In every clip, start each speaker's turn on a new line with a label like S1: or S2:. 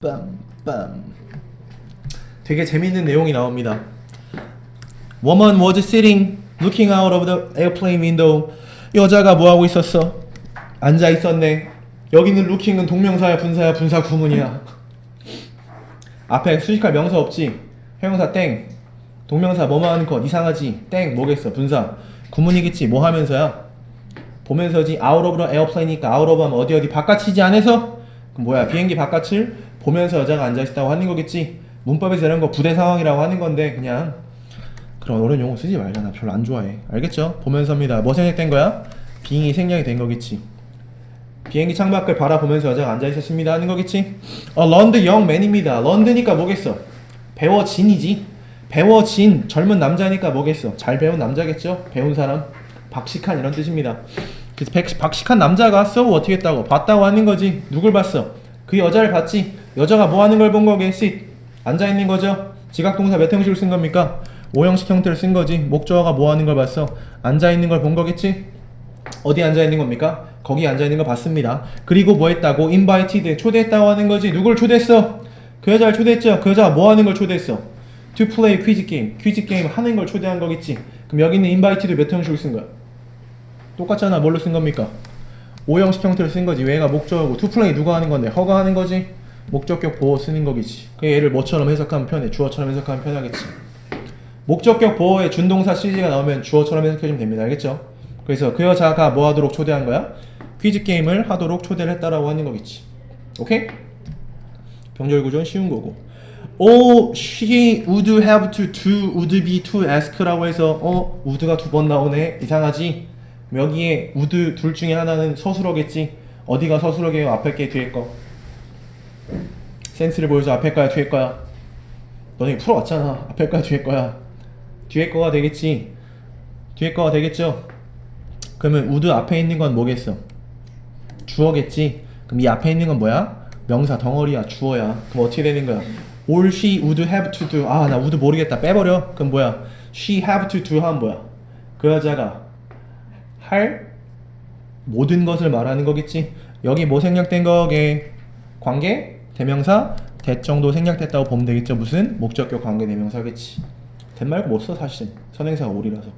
S1: 빰빰 되게 재밌는 내용이 나옵니다. Woman was sitting looking out of the airplane window. 여자가 뭐 하고 있었어? 앉아 있었네. 여기는 looking은 동명사야 분사야 분사 구문이야. 앞에 수식할 명사 없지. 형용사 땡. 동명사 뭐뭐 하는 것 이상하지. 땡 뭐겠어 분사. 구문이겠지. 뭐 하면서야? 보면서지 out of airplane이니까 out of 하면 어디 어디 바깥이지 안에서? 그럼 뭐야 비행기 바깥을 보면서 여자가 앉아있다고 하는 거겠지? 문법에서 이런 거 부대 상황이라고 하는 건데 그냥 그런 어려운 용어 쓰지 나 별로 안 좋아해. 알겠죠? 보면서입니다. 뭐 생략된 거야? 빙이 생략이 된 거겠지. 비행기 창밖을 바라보면서 여자가 앉아있었습니다 하는 거겠지? London young man입니다. 런드니까 뭐겠어? 배워진이지. 배워진 젊은 남자니까 뭐겠어? 잘 배운 남자겠죠? 배운 사람? 박식한 이런 뜻입니다. 그래서 백- 박식한 남자가 써 어떻게 했다고? 봤다고 하는 거지. 누굴 봤어? 그 여자를 봤지 여자가 뭐 하는 걸 본 거게? sit 앉아 있는 거죠? 지각 동사 몇 형식을 쓴 겁니까? 오형식 형태를 쓴 거지. 목적어가 뭐 하는 걸 봤어? 앉아 있는 걸 본 거겠지? 어디 앉아 있는 겁니까? 거기 앉아 있는 거 봤습니다. 그리고 뭐 했다고? invited 초대했다고 하는 거지. 누굴 초대했어? 그 여자를 초대했죠? 그 여자가 뭐 하는 걸 초대했어? to play quiz game. 퀴즈 게임 하는 걸 초대한 거겠지. 그럼 여기 있는 invited 몇 형식을 쓴 거야? 똑같잖아. 뭘로 쓴 겁니까? 오형식 형태로 쓴 거지. 얘가 목적어고. to play 누가 하는 건데? 허가 하는 거지 목적격 보호 쓰는 거겠지. 그 얘를 뭐처럼 해석하면 편해 주어처럼 해석하면 편하겠지. 목적격 보호에 준동사 CG가 나오면 주어처럼 해석해주면 됩니다. 알겠죠? 그래서 그 여자가 뭐 하도록 초대한 거야? 퀴즈 게임을 하도록 초대를 했다라고 하는 거겠지. 오케이? 병절 구조는 쉬운 거고. 오, she would have to do, would be to ask라고 해서 어, would가 두 번 나오네. 이상하지? 여기에 would 둘 중에 하나는 서술어겠지? 어디가 서술어게요? 앞에 게 뒤에 거 센스를 보여줘. 앞에 거야 뒤에 거야. 너네 풀어 왔잖아. 앞에 거야 뒤에 거야. 뒤에 거가 되겠지. 뒤에 거가 되겠죠? 그러면 would 앞에 있는 건 뭐겠어? 주어겠지? 그럼 이 앞에 있는 건 뭐야? 명사 덩어리야 주어야. 그럼 어떻게 되는 거야? All she would have to do. 아 나 would 모르겠다. 빼버려. 그럼 뭐야? She have to do 하면 뭐야? 그 여자가 할 모든 것을 말하는 거겠지? 여기 뭐 생략된 거게? 관계 대명사 대 정도 생략됐다고 보면 되겠죠. 무슨 목적격 관계 대명사겠지. 된 말고 못 써 사실은. 선행사가 올이라서.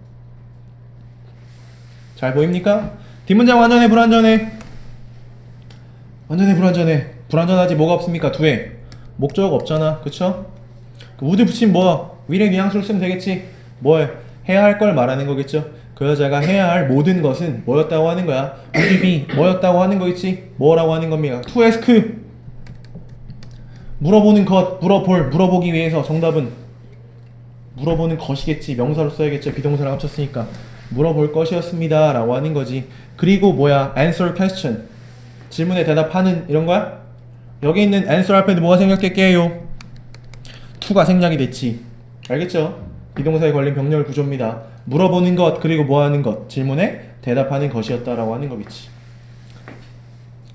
S1: 잘 보입니까? 뒷문장 완전해 불완전해? 완전해 불완전해. 불완전하지 뭐가 없습니까? 두에 목적 없잖아. 그쵸? 그 우드 붙인 뭐 위례 뉘앙스로 쓰면 되겠지. 뭘 해야 할 걸 말하는 거겠죠. 그 여자가 해야 할 모든 것은 뭐였다고 하는 거야? be 뭐였다고 하는 거겠지? 뭐라고 하는 겁니까? to ask 물어보는 것 물어볼 물어보기 위해서 정답은 물어보는 것이겠지 명사로 써야겠죠. 비동사랑 합쳤으니까. 물어볼 것이었습니다. 라고 하는 거지. 그리고 뭐야? answer question. 질문에 대답하는 이런 거야? 여기 있는 answer 앞에 뭐가 생략될게요? to가 생략이 됐지. 알겠죠? 비동사에 걸린 병렬 구조입니다. 물어보는 것 그리고 뭐 하는 것. 질문에 대답하는 것이었다라고 하는 거겠지.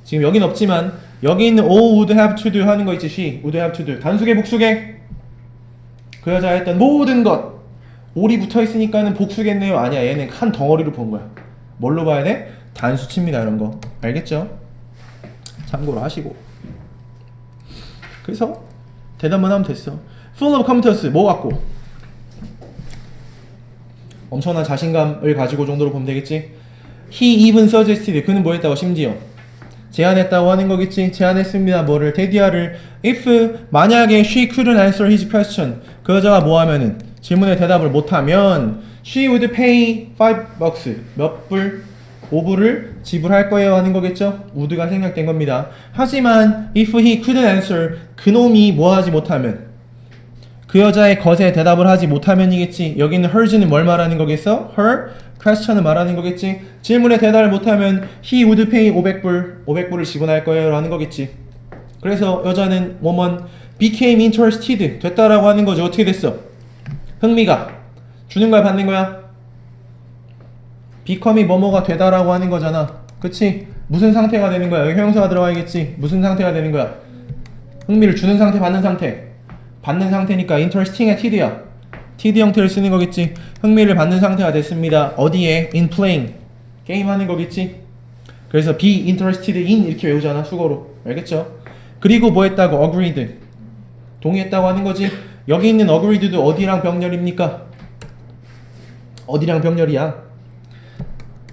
S1: 지금 여긴 없지만 여기 있는 O would have to do 하는 거 있지 she would have to do. 단수계 복수계 그 여자가 했던 모든 것. 올이 붙어 있으니까는 복수겠네요. 아니야 얘는 한 덩어리로 본 거야. 뭘로 봐야 돼? 단수치입니다 이런 거. 알겠죠? 참고로 하시고. 그래서 대답만 하면 됐어. Full of confidence 뭐 갖고? 엄청난 자신감을 가지고 정도로 보면 되겠지? He even suggested. 그는 뭐 했다고? 심지어 제안했다고 하는 거겠지 제안했습니다 뭐를 테디아를 if 만약에 she couldn't answer his question 그 여자가 뭐 하면은 질문에 대답을 못하면 she would pay 5 bucks 몇 불? 5불을 지불할 거예요 하는 거겠죠? would가 생략된 겁니다 하지만 if he couldn't answer 그놈이 뭐 하지 못하면 그 여자의 것에 대답을 하지 못하면이겠지. 여기는 hers는 뭘 말하는 거겠어? her question을 말하는 거겠지. 질문에 대답을 못하면 he would pay 500불, 500불을 지불할 거예요 라는 거겠지. 그래서 여자는 woman became interested 됐다라고 하는 거죠. 어떻게 됐어? 흥미가 주는 거야 받는 거야? become이 뭐뭐가 되다라고 하는 거잖아. 그치? 무슨 상태가 되는 거야? 여기 형용사가 들어가야겠지. 무슨 상태가 되는 거야? 흥미를 주는 상태, 받는 상태. 받는 상태니까 interesting의 td야. Td 형태를 쓰는 거겠지. 흥미를 받는 상태가 됐습니다. 어디에? in playing. 게임하는 거겠지. 그래서 be interested in 이렇게 외우잖아. 수거로. 알겠죠? 그리고 뭐 했다고? agreed. 동의했다고 하는 거지. 여기 있는 agreed도 어디랑 병렬입니까? 어디랑 병렬이야?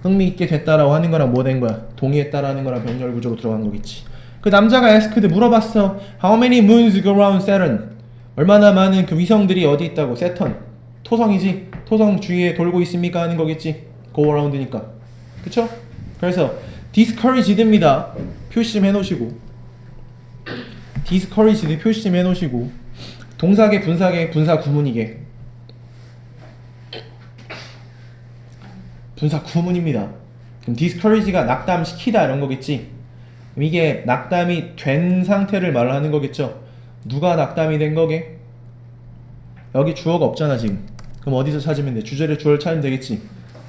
S1: 흥미있게 됐다라고 하는 거랑 뭐 된 거야? 동의했다라는 거랑 병렬 구조로 들어간 거겠지. 그 남자가 asked 물어봤어. How many moons go around Saturn? 얼마나 많은 그 위성들이 어디 있다고? 세턴. 토성이지. 토성 주위에 돌고 있습니까? 하는 거겠지. around니까. 그쵸? 그래서 discouraged입니다. 표시 좀 해놓으시고. discouraged 표시 좀 해놓으시고. 동사계, 분사계, 분사 구문이계. 분사 구문입니다. 그럼 discourage가 낙담시키다 이런 거겠지. 이게 낙담이 된 상태를 말하는 거겠죠. 누가 낙담이 된 거게? 여기 주어가 없잖아 지금. 그럼 어디서 찾으면 돼? 주제를 주어를 찾으면 되겠지.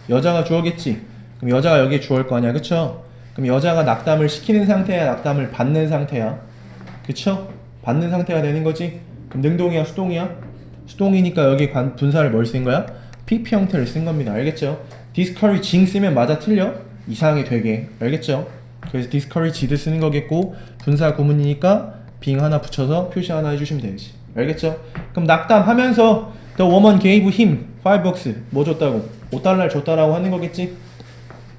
S1: 여자가 주어겠지. 그럼 여자가 여기에 주어일 거 아니야, 그쵸? 그럼 여자가 낙담을 시키는 상태야, 낙담을 받는 상태야, 그쵸? 받는 상태가 되는 거지. 그럼 능동이야, 수동이야? 수동이니까 여기 관, 분사를 뭘 쓴 거야? PP 형태를 쓴 겁니다. 알겠죠? discouraging 쓰면 맞아 틀려? 이상하게 되게. 알겠죠? 그래서 discouraged 쓰는 거겠고 분사 구문이니까 being 하나 붙여서 표시 하나 해주시면 되지. 알겠죠? 그럼 낙담하면서 the woman gave him 5 bucks 뭐 줬다고? 5달러를 줬다라고 하는 거겠지?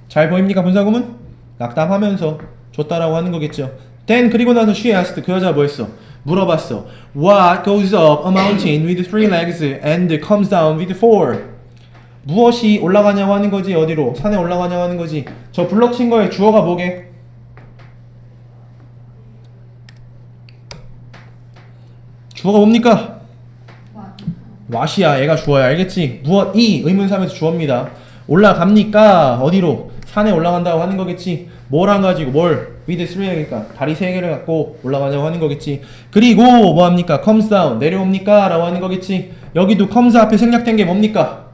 S1: 잘 보입니까 분사 구문? 낙담하면서 줬다라고 하는 거겠죠. then 그리고 나서 she asked 그 여자 뭐 했어? 물어봤어. What goes up a mountain with three legs and comes down with four? 무엇이 올라가냐고 하는 거지 어디로? 산에 올라가냐고 하는 거지. 저 블럭 친 거에 주어가 뭐게? 주어가 뭡니까? 왓이야 얘가 주어야 알겠지? 무엇이 의문사면서 주어입니다 올라갑니까? 어디로? 산에 올라간다고 하는 거겠지 뭐랑 가지고 뭘? with three 그러니까 다리 세 개를 갖고 올라가냐고 하는 거겠지 그리고 뭐 합니까? comes 내려옵니까? 라고 하는 거겠지 여기도 comes 앞에 생략된 게 뭡니까?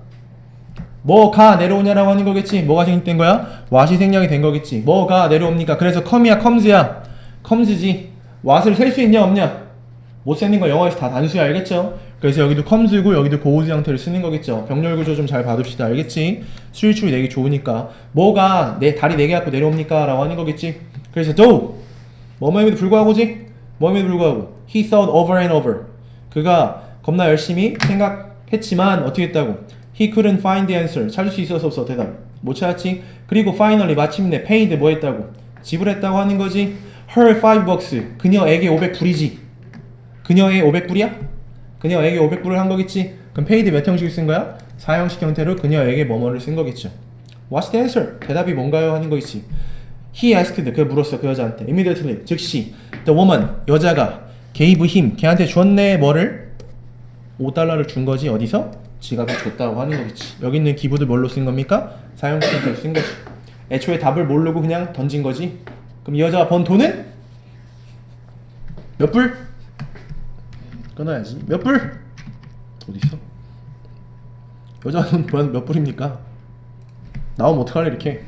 S1: 뭐가 내려오냐라고 하는 거겠지 뭐가 생략된 거야? 왓이 생략이 된 거겠지 뭐가 내려옵니까? 그래서 come이야 comes야 comes지 왓을 셀 수 있냐 없냐? 못 세는 거 영어에서 다 단수야 알겠죠? 그래서 여기도 컴스고 여기도 고우즈 형태를 쓰는 거겠죠. 병렬 구조 좀 잘 봐둡시다. 알겠지? 수일출이 내기 좋으니까 뭐가 내 다리 네 개 갖고 내려옵니까? 라고 하는 거겠지. 그래서 though 뭐뭐에도 불구하고지? 뭐뭐에도 불구하고 he thought over and over 그가 겁나 열심히 생각했지만 어떻게 했다고? he couldn't find the answer 찾을 수 있어서 없어 대답 못 찾았지? 그리고 finally 마침내 paid 뭐 했다고? 지불했다고 하는 거지 her five bucks 그녀에게 500불이지 그녀의 500불이야? 그녀에게 500불을 한 거겠지? 그럼 paid 몇 형식을 쓴 거야? 4형식 형태로 그녀에게 뭐뭐를 쓴 거겠죠. What's the answer? 대답이 뭔가요? 하는 거겠지. He asked. 그 물었어 그 여자한테. Immediately. 즉시 the woman 여자가 gave him 걔한테 줬네 뭐를 5달러를 준 거지 어디서? 지갑에 줬다고 하는 거겠지. 여기 있는 기부도 뭘로 쓴 겁니까? 사형식 형태로 쓴 거지. 애초에 답을 모르고 그냥 던진 거지. 그럼 이 여자가 번 돈은 몇 불? 끊어야지. 몇 불? 어디 있어? 여자 돈몇 불입니까? 나오면 어떡할래 이렇게?